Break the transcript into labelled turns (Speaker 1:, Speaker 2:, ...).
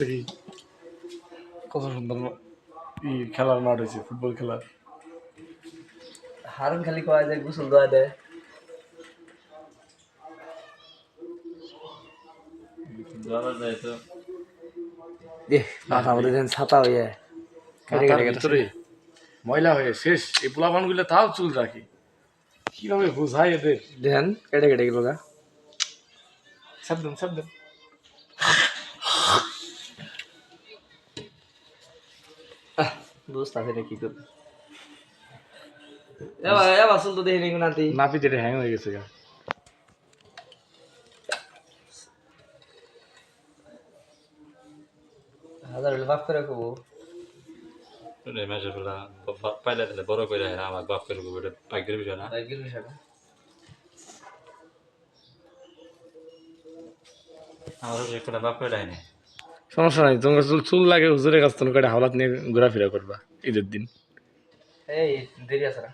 Speaker 1: দেখি কত সুন্দর ই খেলার মাঠ হয়েছে ফুটবল খেলার।
Speaker 2: হারুন খালি কয় যায় গোসল দেওয়া দেয়। হয়ে
Speaker 1: ময়লা হয়ে শেষ। এই পোলাপানগুলো তাও চুল রাখি। কীভাবে বোঝায় এদের?
Speaker 2: দেন কেটে কেটে গেল গা।
Speaker 1: সাবধান সাবধান
Speaker 2: বুঝতে পারছি না কি করবে। এবার এবার চুল তো দেখিনি নাতি
Speaker 1: নাপি যেটা হ্যাং হয়ে গেছে গা।
Speaker 2: হাজার হলে বাপ করে কবো।
Speaker 3: রে মাসে ফেলা পাইলে দিলে বড় করে আমার বাপ করে এটা পাইকের বিষয় না।
Speaker 2: বাইকের বিষয়টা
Speaker 3: আমার একটা বাপ করে দেয়নি।
Speaker 1: সমস্যা নাই তোমার চুল চুল লাগে হুজুরের কাছ তোমার কয়টা হাওলাত নিয়ে ঘোরাফেরা করবা ঈদের দিন?
Speaker 2: এই দেরি আছে না।